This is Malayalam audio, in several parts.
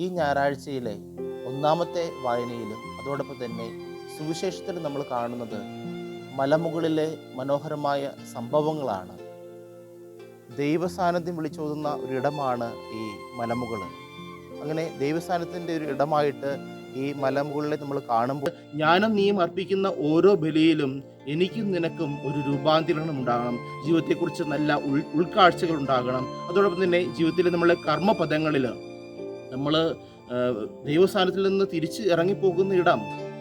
ഈ ഞായറാഴ്ചയിലെ ഒന്നാമത്തെ വായനയിലും അതോടൊപ്പം തന്നെ സുവിശേഷത്തിൽ നമ്മൾ കാണുന്നത് മലമുകളിലെ മനോഹരമായ സംഭവങ്ങളാണ്. ദൈവസാന്നിധ്യം വിളിച്ചോതുന്ന ഒരിടമാണ് ഈ മലമുകൾ. അങ്ങനെ ദൈവസ്ഥാനത്തിന്റെ ഒരു ഇടമായിട്ട് ഈ മലമുകളിലെ നമ്മൾ കാണുമ്പോൾ ഞാനും നീയും അർപ്പിക്കുന്ന ഓരോ ബലിയിലും എനിക്കും നിനക്കും ഒരു രൂപാന്തരണം ഉണ്ടാകണം. ജീവിതത്തെക്കുറിച്ച് നല്ല ഉൾ ഉൾക്കാഴ്ചകൾ ഉണ്ടാകണം. അതോടൊപ്പം തന്നെ ജീവിതത്തിലെ നമ്മളെ കർമ്മപദങ്ങളിൽ നമ്മൾ ദൈവസ്ഥാനത്തിൽ നിന്ന് തിരിച്ച് ഇറങ്ങിപ്പോകുന്ന ഇടം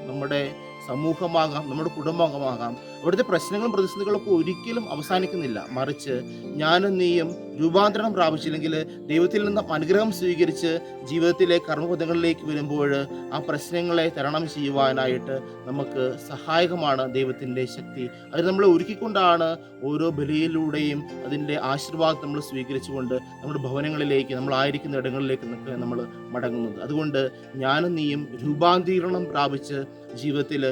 നമ്മുടെ സമൂഹമാകാം നമ്മുടെ കുടുംബമാകാം അവിടുത്തെ പ്രശ്നങ്ങളും പ്രതിസന്ധികളൊക്കെ ഒരിക്കലും അവസാനിക്കുന്നില്ല. മറിച്ച് ഞാനും നീയും രൂപാന്തരണം പ്രാപിച്ചില്ലെങ്കിൽ ദൈവത്തിൽ നിന്ന് അനുഗ്രഹം സ്വീകരിച്ച് ജീവിതത്തിലെ കർമ്മപദങ്ങളിലേക്ക് വരുമ്പോൾ ആ പ്രശ്നങ്ങളെ തരണം ചെയ്യുവാനായിട്ട് നമുക്ക് സഹായകമാണ് ദൈവത്തിന്റെ ശക്തി. അത് നമ്മൾ ഒരുക്കിക്കൊണ്ടാണ് ഓരോ ബലിയിലൂടെയും അതിന്റെ ആശീർവാദം നമ്മൾ സ്വീകരിച്ചുകൊണ്ട് നമ്മുടെ ഭവനങ്ങളിലേക്ക് നമ്മൾ ആയിരിക്കുന്ന ഇടങ്ങളിലേക്ക് നമ്മൾ മടങ്ങുന്നത്. അതുകൊണ്ട് ഞാനും നീയും രൂപാന്തരീകരണം പ്രാപിച്ച് ജീവിതത്തിൽ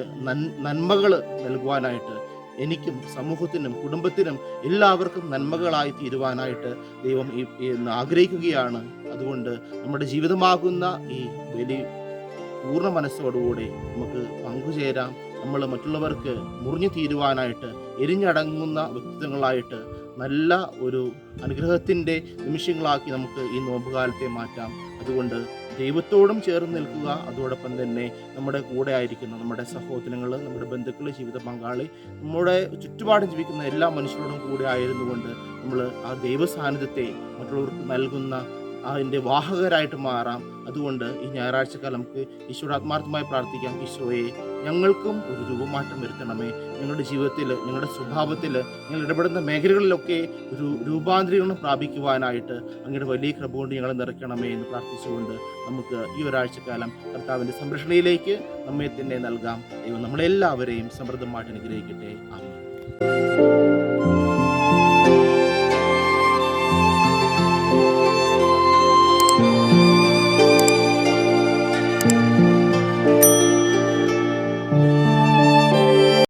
നന്മകൾ നൽകുവാനായിട്ട് എനിക്കും സമൂഹത്തിനും കുടുംബത്തിനും എല്ലാവർക്കും നന്മകളായി തീരുവാനായിട്ട് ദൈവം ഈ ആഗ്രഹിക്കുകയാണ്. അതുകൊണ്ട് നമ്മുടെ ജീവിതമാകുന്ന ഈ ബലി പൂർണ മനസ്സോടുകൂടി നമുക്ക് പങ്കുചേരാം. നമ്മൾ മറ്റുള്ളവർക്ക് മുറിഞ്ഞു തീരുവാനായിട്ട് എരിഞ്ഞടങ്ങുന്ന വ്യക്തിത്വങ്ങളായിട്ട് നല്ല ഒരു അനുഗ്രഹത്തിന്റെ നിമിഷങ്ങളാക്കി നമുക്ക് ഈ നോമ്പുകാലത്തെ മാറ്റാം. അതുകൊണ്ട് ദൈവത്തോടും ചേർന്ന് നിൽക്കുക. അതോടൊപ്പം തന്നെ നമ്മുടെ കൂടെ ആയിരിക്കുന്ന നമ്മുടെ സഹോദരങ്ങൾ നമ്മുടെ ബന്ധുക്കൾ ജീവിത പങ്കാളി നമ്മുടെ ചുറ്റുപാടും ജീവിക്കുന്ന എല്ലാ മനുഷ്യരോടും കൂടെ ആയിരുന്നുകൊണ്ട് നമ്മൾ ആ ദൈവസാന്നിധ്യത്തെ മറ്റുള്ളവർക്ക് നൽകുന്ന അതിന്റെ വാഹകരായിട്ട് മാറാം. അതുകൊണ്ട് ഈ ഞായറാഴ്ചക്കാലം നമുക്ക് ഈശോയുടെ ആത്മാർത്ഥമായി പ്രാർത്ഥിക്കാം. ഈശോയെ ഞങ്ങൾക്കും ഒരു രൂപമാറ്റം വരുത്തണമേ. ഞങ്ങളുടെ ജീവിതത്തിൽ ഞങ്ങളുടെ സ്വഭാവത്തിൽ ഞങ്ങൾ ഇടപെടുന്ന മേഖലകളിലൊക്കെ ഒരു രൂപാന്തരീകരണം പ്രാപിക്കുവാനായിട്ട് അങ്ങയുടെ വലിയ കൃപ കൊണ്ട് ഞങ്ങളെ നിറയ്ക്കണമേ എന്ന് പ്രാർത്ഥിച്ചുകൊണ്ട് നമുക്ക് ഈ ഒരാഴ്ചക്കാലം കർത്താവിന്റെ സംരക്ഷണയിലേക്ക് നമ്മെ തന്നെ നൽകാം. ദൈവം നമ്മളെല്ലാവരെയും സമൃദ്ധമായിട്ട് അനുഗ്രഹിക്കട്ടെ. ആമേൻ.